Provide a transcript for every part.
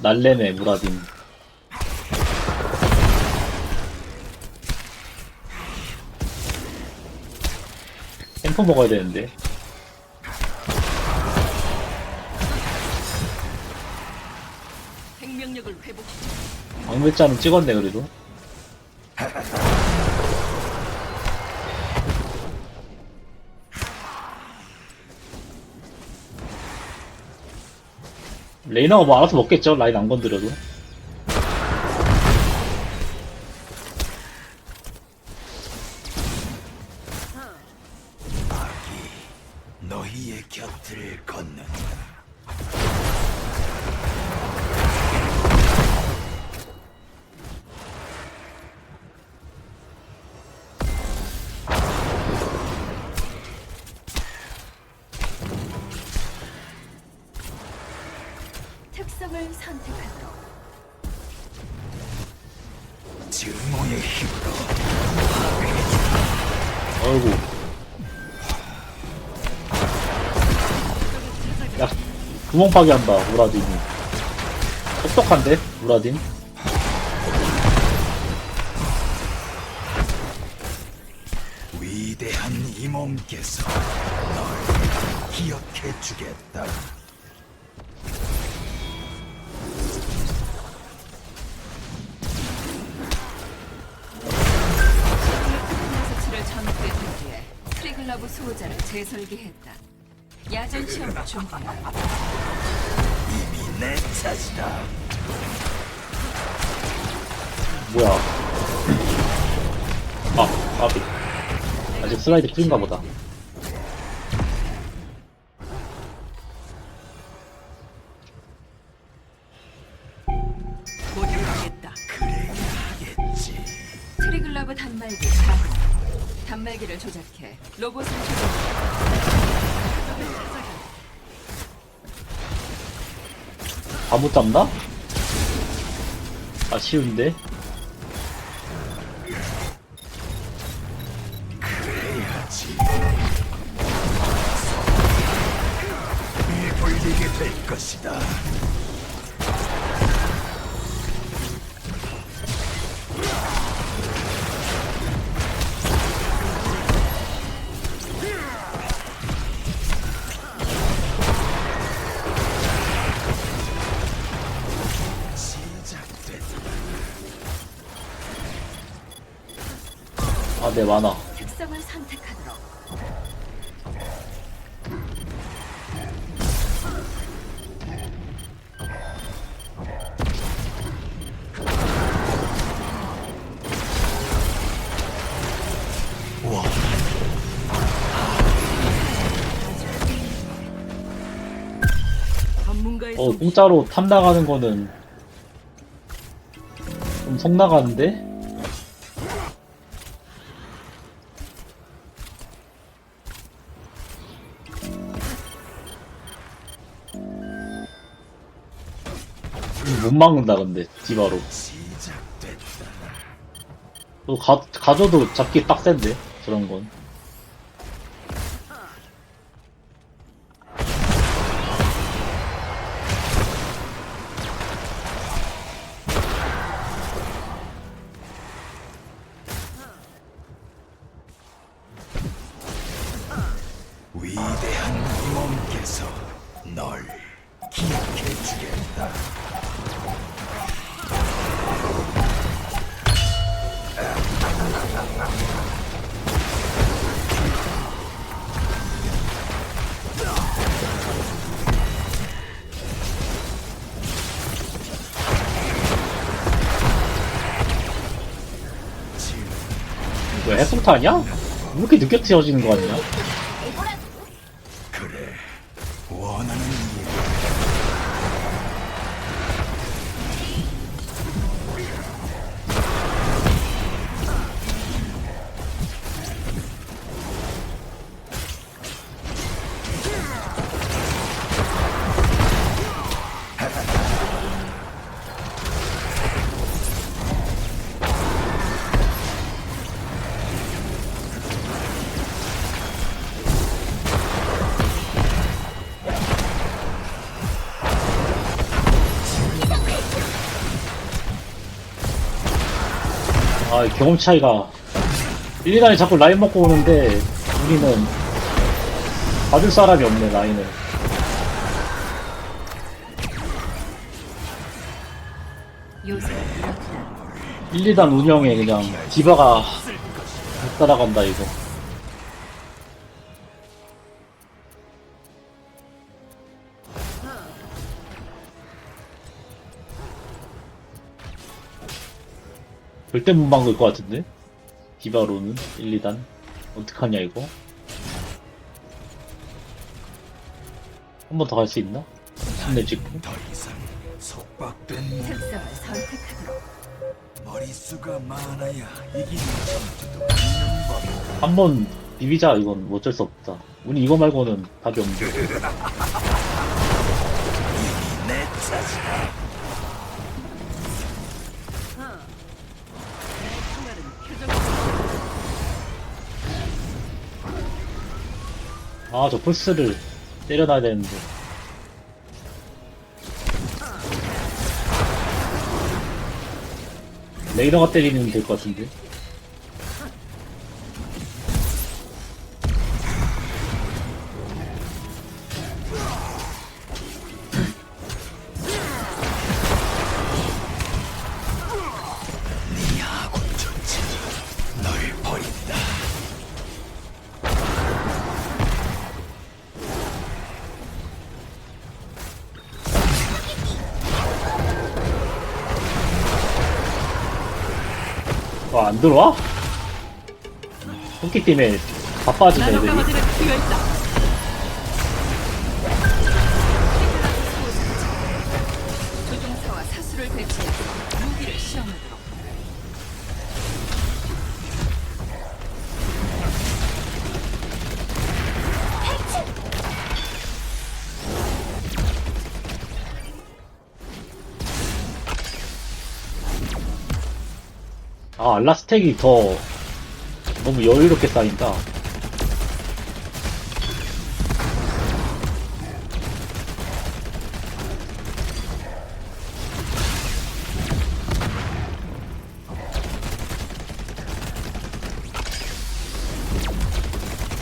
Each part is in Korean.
날래네 무라딘. 템포 먹어야 되는데. 생명력을 회복시켜 방물자는 찍었네 그래도. 레이너가 뭐 알아서 먹겠죠 라인 안 건드려도. 너희의 곁을 걷는다. 구멍 파괴 한다, 무라딘이. 똑똑한데, 무라딘? 위대한 이 몸께서 널 기억해 주겠다. 수호자를 재설계했다. 야전 시험 준비하라. 이미 내 차지다. 뭐야. 아, 아비. 아직 슬라이드 풀인가 보다. 못 가겠다. 하겠지. 트리글라브 단말기. 단말기를 조작해 로봇을 조작. 다 못 잡나? 아쉬운데? 아, 네, 많아. 특성을 선택하도록. 와, 전문가의 어, 공짜로 탐 나가는 거는 좀속 나가는데? 못 막는다 근데 디바로. 또 가, 가져도 잡기 빡센데 저런 건 이거 해성탄이야? 왜 이렇게 늦게 튀어지는 거 아니야? 아 경험 차이가. 1, 2단이 자꾸 라인 먹고 오는데 우리는 봐줄 사람이 없네 라인을. 요새 이렇다. 1, 2단 운영에 그냥 디바가 못 따라간다 이거 절대 못 막을 것 같은데 디바로는 1, 2단 어떡하냐 이거 한 번 더 갈 수 있나? 침내 찍고 더 이상 속박된 특성을 선택하도록. 머릿수가 많아야 이기는 전투도 있는 법. 한번 비비자 이건 어쩔 수 없다 우리 이거 말고는 답이 없는데 내 차지다. 아, 저 풀스를 때려놔야 되는데. 레이더가 때리면 될 것 같은데. 와, 안 들어와? 토끼 팀에 다 빠진 애들이. 아, 알라스텍이 더 너무 여유롭게 쌓인다.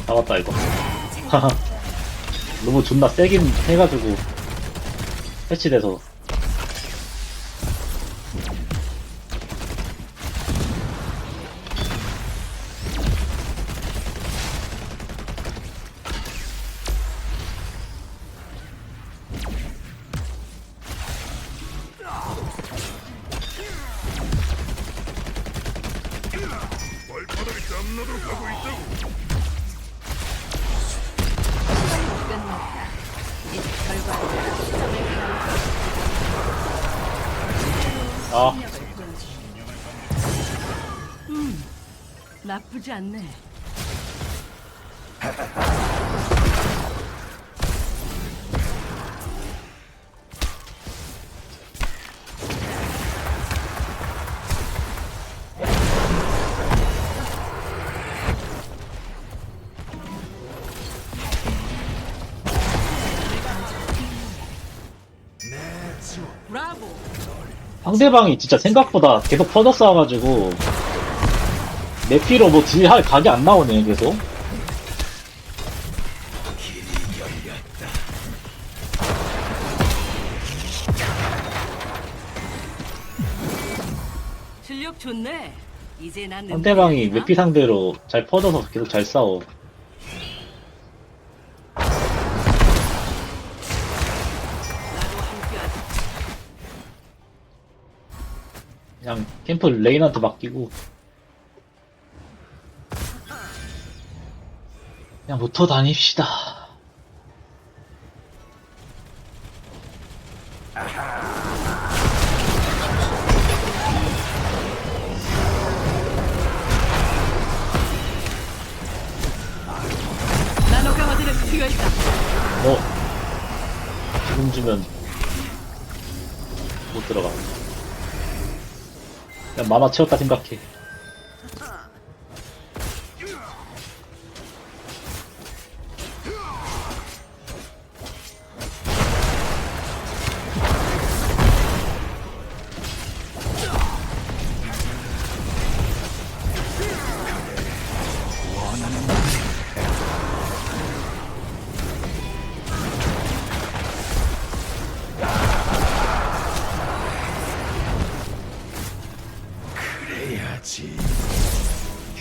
잡았다, 이거. 너무 존나 세긴 해가지고, 패치돼서. 나쁘지 않네. 상대방이 진짜 생각보다 계속 퍼져 싸워가지고 내 피로 뭐 딜할 각이 안 나오네 계속 길이 열렸다. 실력 좋네. 이제 난 상대방이. 메피 상대로 잘 퍼져서 계속 잘 싸워 나도 함께하자. 그냥 캠프 레인한테 맡기고 그냥 붙어 다닙시다. 비어있다. 어? 지금 주면 못 들어가. 그냥 만화 채웠다 생각해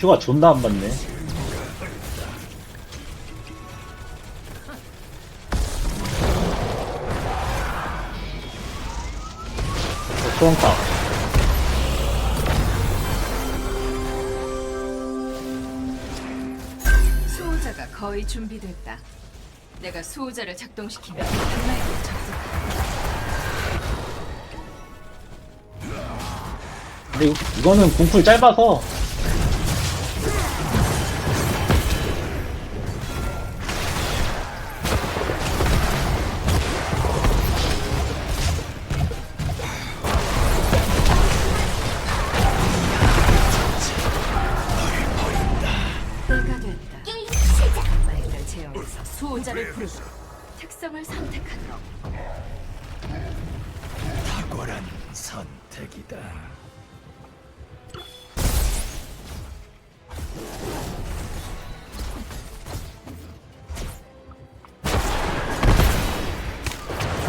큐가 존나 안 맞네. 어, 수영타. 수호자가 거의 준비됐다. 내가 수호자를 작동시키면 한마디로 접속한다. 근데 이거- 이거는 궁풀 짧아서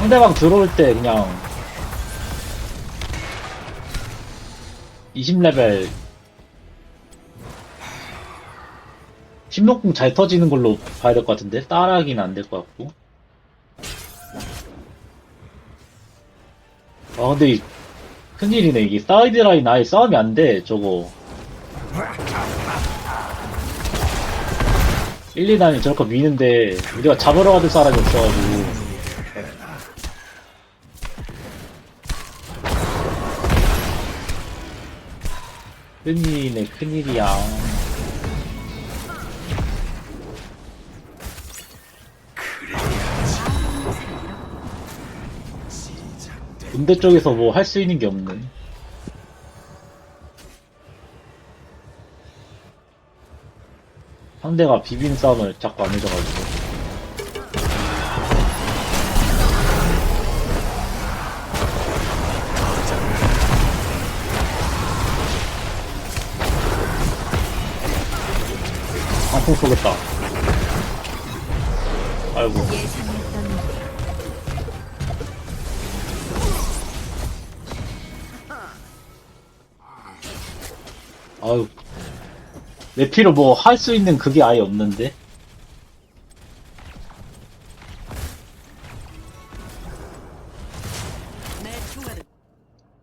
상대방 들어올 때 그냥 20레벨 신목궁 잘 터지는 걸로 봐야 될 것 같은데? 따라하기는 안 될 것 같고. 아 근데 이 큰일이네. 이게 사이드 라인 아예 싸움이 안 돼 저거. 1, 2단이 저렇게 미는데 우리가 잡으러 가줄 사람이 없어가지고 큰일이네 큰일이야. 군대 쪽에서 뭐 할 수 있는 게 없네 상대가 비빈 싸움을 자꾸 안 해줘가지고 방풍 쏘겠다. 아이고. 아유. 내 피로 뭐 할 수 있는 그게 아예 없는데?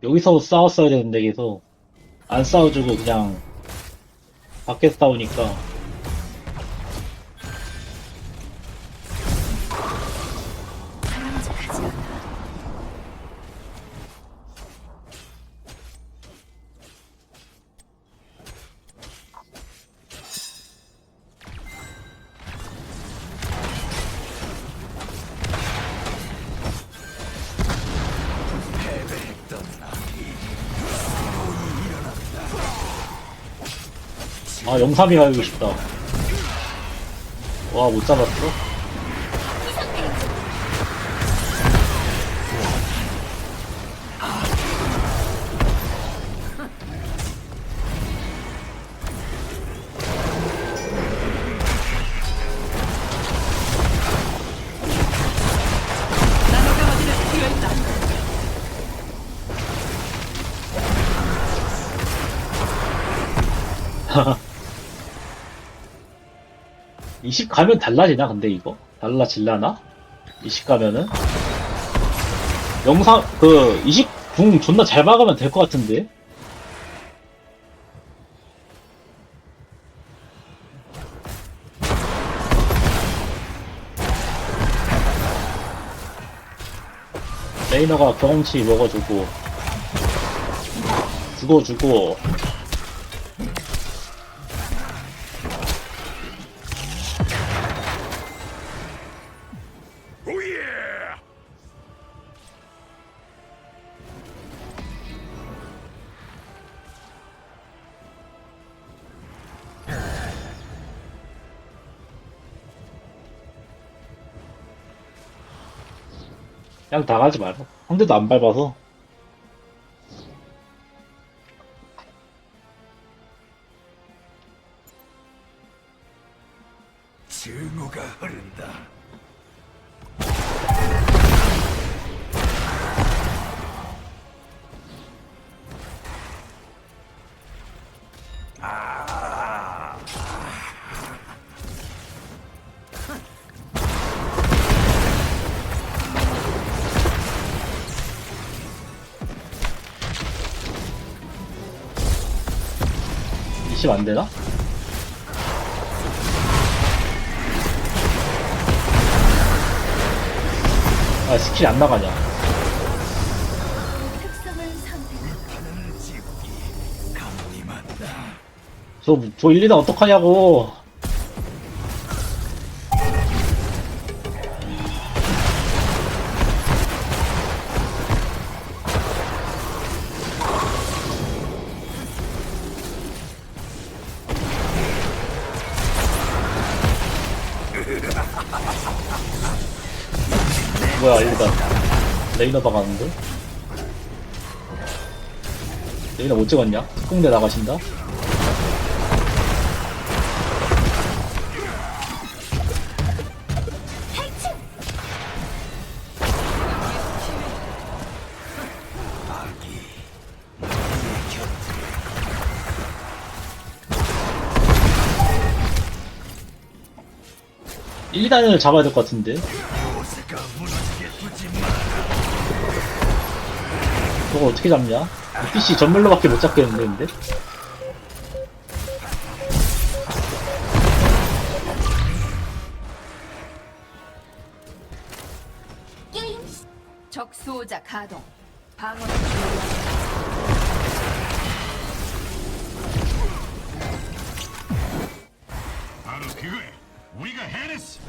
여기서 싸웠어야 되는데 계속. 안 싸워주고 그냥 밖에 싸우니까 아 영삼이 가고 싶다 와 못 잡았어? 20 가면 달라지나 근데 이거? 달라질라나? 20 가면은? 영상 그 20 궁 존나 잘 박으면 될 것 같은데? 레이너가 경험치 먹어주고 죽어주고 그냥 나가지 마라 상대도 안 밟아서 붙이면 안 되나? 아 스킬 안 나가냐? 저, 저 1, 2단 어떡하냐고. 레이너 박았는데? 레이너 못 찍었냐? 특공대 나가신다? 일 2단을 잡아야 될 것 같은데 저거 어떻게 잡냐? PC 전멸로밖에 못 잡겠는데 근데? 적 수호자 가동. 방어. 바로 그거야. 우리가 해냈어.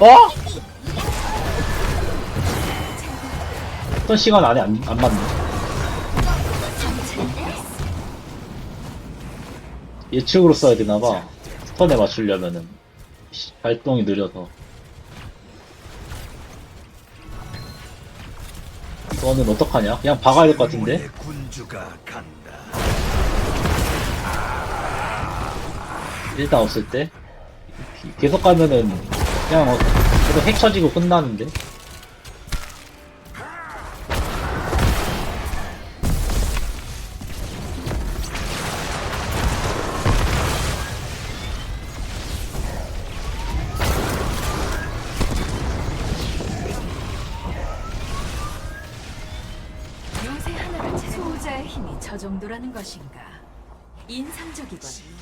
어? 어떤 시간 안에 안, 안 맞네 예측으로 써야 되나봐 스턴에 맞추려면은 씨, 발동이 느려서 이거는 어떡하냐? 그냥 박아야 될 것 같은데? 일단 없을 때 계속 가면은 그냥 어, 계속 핵 쳐지고 끝나는데 요새 하나를 채 수호자의 힘이 저 정도라는 것인가? 인상적이군.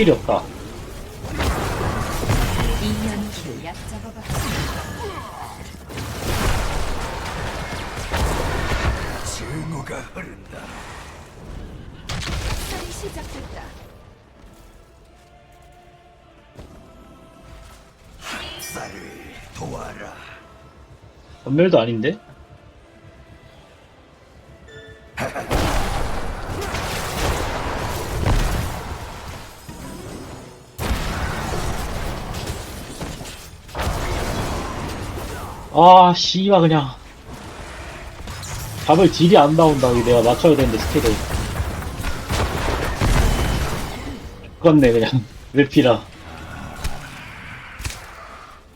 스킬이 없다 2년 약 잡아봤다. 증오가 흐른다. 시작됐다. 쌀을 도와라. 전멸도 아닌데? 아, 씨발, 그냥. 잡을 딜이 안 나온다. 여기 내가 맞춰야 되는데, 스킬을. 죽겠네, 그냥. 외피라.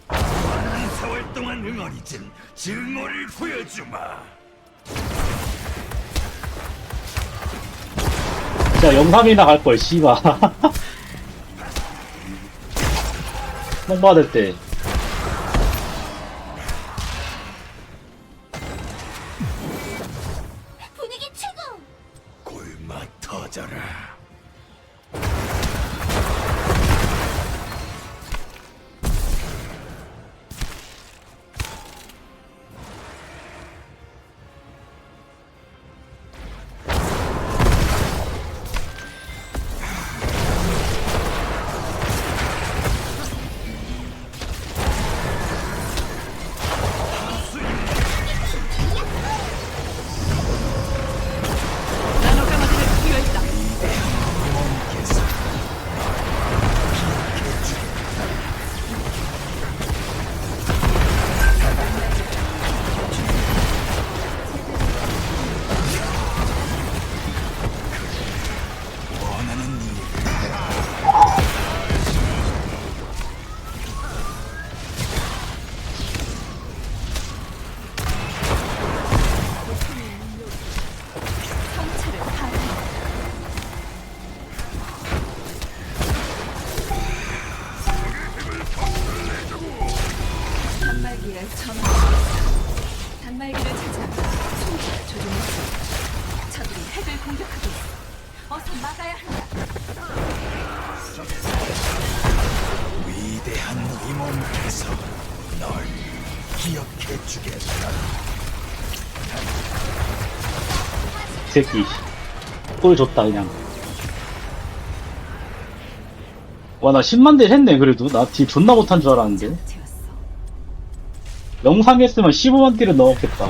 많은 세월 동안 응어리진 증오를 보여주마. 진짜 영삼이나 갈걸, 씨발. 똥 받을 때. 새끼. 꼴 줬다, 그냥. 와, 나 10만 대 했네, 그래도. 나 딜 존나 못한 줄 알았는데. 영상 했으면 15만 딜은 넣었겠다.